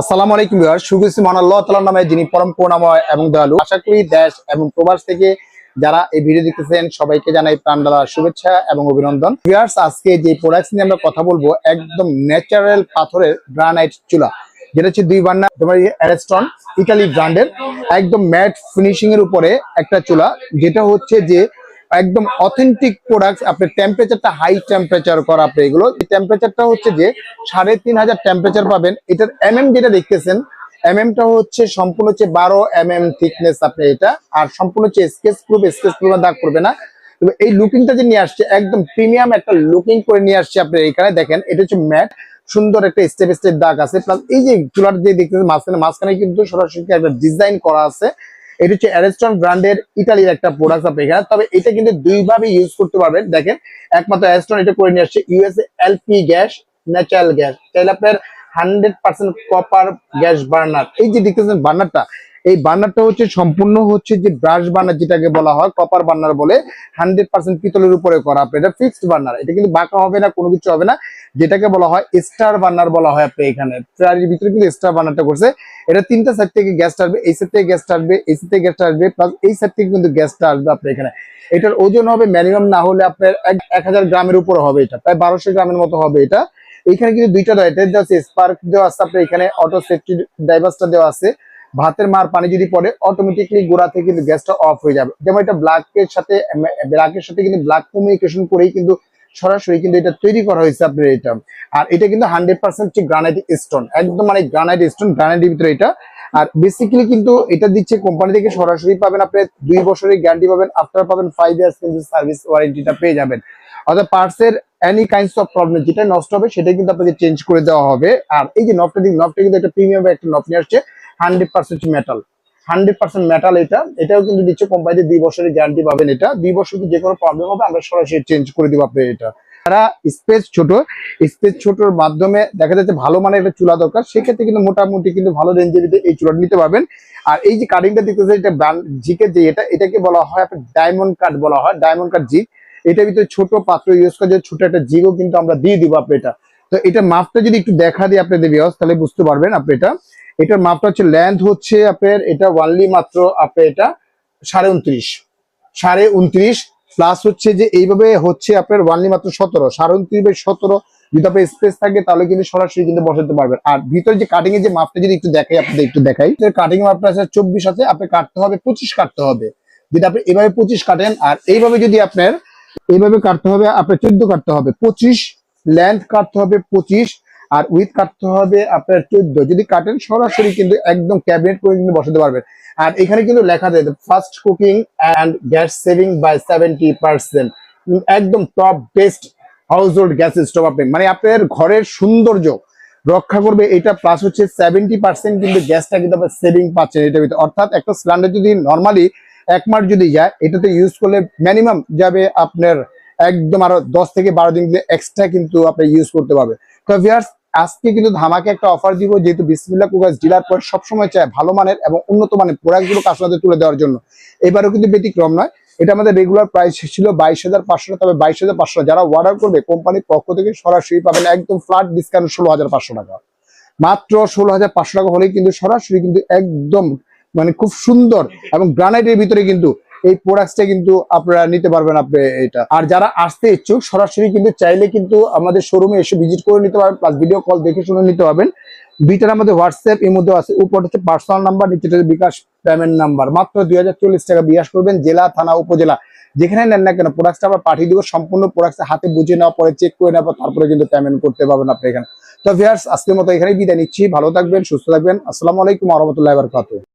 আসসালামু আলাইকুম বিহার সুগুসি মহান আল্লাহ তালার নামে, যিনি পরম করুণাময় এবং দয়ালু। আশা করি দেশ এবং প্রবাস থেকে যারা এই ভিডিও দেখতেছেন, সবাইকে জানাই প্রাণডালা শুভেচ্ছা এবং অভিনন্দন। ভিউয়ার্স, আজকে যে প্রোডাক্টস নিয়ে আমরা কথা বলব, একদম ন্যাচারাল পাথরের গ্রানাইট চুলা। যেটা হচ্ছে দুই বান্না, তোমার অ্যারেস্টন ইটালি ব্র্যান্ডের একদম ম্যাট ফিনিশিং এর উপরে একটা চুলা। যেটা হচ্ছে যে একদম অথেন্টিক প্রোডাক্ট আপনার টেম্পারেচারটা হাই টেম্পারেচার করা আপনি এগুলো। এই টেম্পারেচারটা হচ্ছে যে সাড়ে তিন হাজার টেম্পারেচার পাবেন। এটার এমএম যেটা দেখতেছেন এমএমটা হচ্ছে সম্পূর্ণ হচ্ছে বারো এমএম থিকনেস আপনি এটা, আর সম্পূর্ণ হচ্ছে স্কেচ প্রুফ স্কেচ প্রুফ দাগ করবে না। তবে এই লুকিংটা যে নিয়ে আসছে, একদম প্রিমিয়াম একটা লুকিং করে নিয়ে আসছে আপনি এখানে, দেখেন, এটা হচ্ছে ম্যাট সুন্দর একটা স্টেপ স্টেপ দাগ আছে। প্লাস এই যে চুলার যে দেখতেছেন, মাঝখানে মাঝখানে কিন্তু সরাসরি একটা ডিজাইন করা আছে। এটা হচ্ছে অ্যারেস্টন ব্র্যান্ডের ইতালির একটা প্রোডাক্ট আপনি এখানে। তবে এটা কিন্তু দুইভাবে ইউজ করতে পারবেন। দেখেন, একমাত্র অ্যারেস্টন এটা করে নিয়ে আসছে USA LP gas natural gas তাহলে আপনার hundred percent copper gas burner এই যে দেখতেছেন বার্নারটা এই বার্নারটা হচ্ছে সম্পূর্ণ হচ্ছে যে ব্রাশ বার্নার যেটাকে বলা হয় কপার বার্নার বলে হান্ড্রেড পার্সেন্ট পিতলের উপরে করা আপনি। এটা ফিক্সড বার্নার এটা কিন্তু বাঁকা হবে না, কোনো কিছু হবে না। যেটাকে বলা হয় স্টার বার্নার বলা হয় আপনি এখানে। ফ্রারির ভিতরে কিন্তু স্টার বার্নারটা করছে। এটা তিনটা সাইড থেকে গ্যাস আসবে, এই সাইড থেকে গ্যাস আসবে, এই সাইড থেকে গ্যাস আসবে প্লাস এই সাইড থেকে কিন্তু গ্যাসটা আসবে আপনার এখানে। এটার ওজন হবে মিনিমাম না হলে আপনার এক- হাজার গ্রামের উপরে হবে এটা, প্রায় বারোশো গ্রামের মতো হবে এটা। এখানে কিন্তু দুইটা দেওয়া আছে স্পার্ক দেওয়া আছে আপনার এখানে অটো সেফটি ডাইভার্সটা দেওয়া আছে। ভাতের মার পানি যদি পড়ে অটোমেটিকলি গোড়া থেকে কিন্তু গ্যাসটা অফ হয়ে যাবে। যেমন এটা ব্ল্যাকের সাথে ব্ল্যাকের সাথে কিন্তু ব্ল্যাক কমিউনিকেশন করেই কিন্তু সরাসরি কিন্তু এটা তৈরি করা হয়েছে আপনার এটা। আর এটা কিন্তু হান্ড্রেড পার্সেন্ট গ্রানাইট স্টোন একদম মানে গ্রানাইট স্টোন গ্রানাইটের ভিতরে এটা। আর বেসিক্যালি কিন্তু এটা দিচ্ছে কোম্পানি থেকে সরাসরি পাবেন আপনি দুই বছরের গ্যারান্টি পাবেন আফটার পাবেন ফাইভ ইয়ার্স কিন্তু সার্ভিস ওয়ারেন্টিটা পেয়ে যাবেন। অর্থাৎ পার্টসের এনি কাইন্ডস অফ প্রবলেম যেটা নষ্ট হবে সেটা কিন্তু আপনাকে চেঞ্জ করে দেওয়া হবে। আর এই যে দিন নবটা কিন্তু একটা প্রিমিয়াম একটা নব নিয়ে আসছে। Hundred percent metal hundred percent metal এটা। এটাও কিন্তু দিচ্ছে কোম্পানিতে দুই বছরের গ্যারান্টি পাবেন এটা। দুই বছর যে কোনো প্রবলেম হবে, আমরা সরাসরি চেঞ্জ করে দিব আপনি এটা। যারা স্পেস ছোট স্পেস ছোটর মাধ্যমে দেখা যাচ্ছে ভালো মানের একটা চুলা দরকার, সেক্ষেত্রে কিন্তু মোটামুটি কিন্তু ভালো রেঞ্জের ভিতরে এই চুলাটা নিতে পারবেন। আর এই যে কাটিংটা দেখতেছে এটা জিকের যে এটা, এটাকে বলা হয় ডায়মন্ড কাট বলা হয় ডায়মন্ড কাট জিগ এটার ভিতরে ছোট পাত্র ইউজ করে ছোট একটা জিগও কিন্তু আমরা দিয়ে দিব আপনি এটা। তো এটা মাপটা যদি একটু দেখা দিই আপনাদের বিয়স তাহলে বুঝতে পারবেন আপনি এটা। এটার মাপটা হচ্ছে লেন্থ হচ্ছে আপনার, এটা ওয়ানলি মাত্র আপনার এটা সাড়ে উনত্রিশ। সাড়ে উনত্রিশ প্লাস হচ্ছে যে এইভাবে হচ্ছে আপনার ওয়ানলি মাত্র সতেরো। সাড়ে উনত্রিশ বাই সতেরো যদি আপনার স্পেস থাকে, তাহলে কিন্তু সরাসরি কিন্তু বসাতে পারবেন। আর ভিতরে যে কাটিং এর যে মাপটা যদি একটু দেখাই, আপনাদের একটু দেখাই। কাটিং মাপটা আছে চব্বিশ আছে আপনি কাটতে হবে, পঁচিশ কাটতে হবে। যদি আপনি এভাবে পঁচিশ কাটেন, আর এইভাবে যদি আপনার, এইভাবে কাটতে হবে, আপনার চোদ্দ কাটতে হবে। পঁচিশ লেন্থ কাটতে হবে পঁচিশ, আর উইথ কাটতে হবে আপনার চোদ্দ। যদি কাটেন সরাসরি কিন্তু একদম ক্যাবিনেট করে কিন্তু বসাতে পারবেন। আর এখানে কিন্তু লেখা দেয় first cooking and gas saving by seventy percent একদম top best household gas stove আপনি। মানে আপনার ঘরের সৌন্দর্য রক্ষা করবে, এটা প্লাস হচ্ছে সেভেন্টি পার্সেন্ট কিন্তু গ্যাসটা কিন্তু আপনার সেভিং পাচ্ছেন এটার ভিতরে। অর্থাৎ একটা সিলিন্ডার যদি নর্মালি এক মাস যদি যায়, এটাতে ইউজ করলে মিনিমাম যাবে আপনার একদম আরও দশ থেকে বারো দিন এক্সট্রা কিন্তু আপনি ইউজ করতে পারবে। তো ভিয়ার্স আজকে কিন্তু ধামাকে একটা অফার দিব যেহেতু বিসমিল্লা কুকার্স ডিলার পয়েন্ট সবসময় চায় ভালো মানের এবং উন্নত মানের প্রোডাক্টগুলো কাস্টমারদের তুলে দেওয়ার জন্য। এবারও কিন্তু ব্যতিক্রম নয়। এটা আমাদের রেগুলার প্রাইস ছিল বাইশ হাজার পাঁচশো, তবে বাইশ হাজার পাঁচশো যারা অর্ডার করবে কোম্পানির পক্ষ থেকে সরাসরি পাবেন একদম ফ্ল্যাট ডিসকাউন্ট ষোলো হাজার পাঁচশো টাকা। মাত্র ষোলো হাজার পাঁচশো টাকা হলেই কিন্তু সরাসরি কিন্তু একদম মানে খুব সুন্দর এবং গ্রানাইটের ভিতরে কিন্তু এই প্রোডাক্টটা কিন্তু আপনারা নিতে পারবেন আপনি এটা। আর যারা আসতে ইচ্ছুক, সরাসরি কিন্তু চাইলে কিন্তু আমাদের শোরুমে এসে ভিজিট করে নিতে পারবেন প্লাস ভিডিও কল দেখে শুনে নিতে পারবেন। দুইটার আমাদের হোয়াটসঅ্যাপ এর মধ্যে আছে, উপর হচ্ছে পার্সোনাল নাম্বার নিচে হচ্ছে বিকাশ পেমেন্ট নাম্বার মাত্র দুই হাজার চল্লিশ টাকা বিকাশ করবেন জেলা, থানা, উপজেলা। যেখানে নেন না কেন প্রোডাক্টটা আমরা পাঠিয়ে দিব, সম্পূর্ণ প্রোডাক্টটা হাতে বুঝে নেওয়া পরে চেক করে নেওয়ার পর তারপরে কিন্তু পেমেন্ট করতে পারবেন আপনি এখানে। তো ভিয়ার্স আজকের মতো এখানেই বিদায় নিচ্ছি। ভালো থাকবেন, সুস্থ থাকবেন। আসসালামু আলাইকুম রহমতুল্লাহ বারকাতুহ।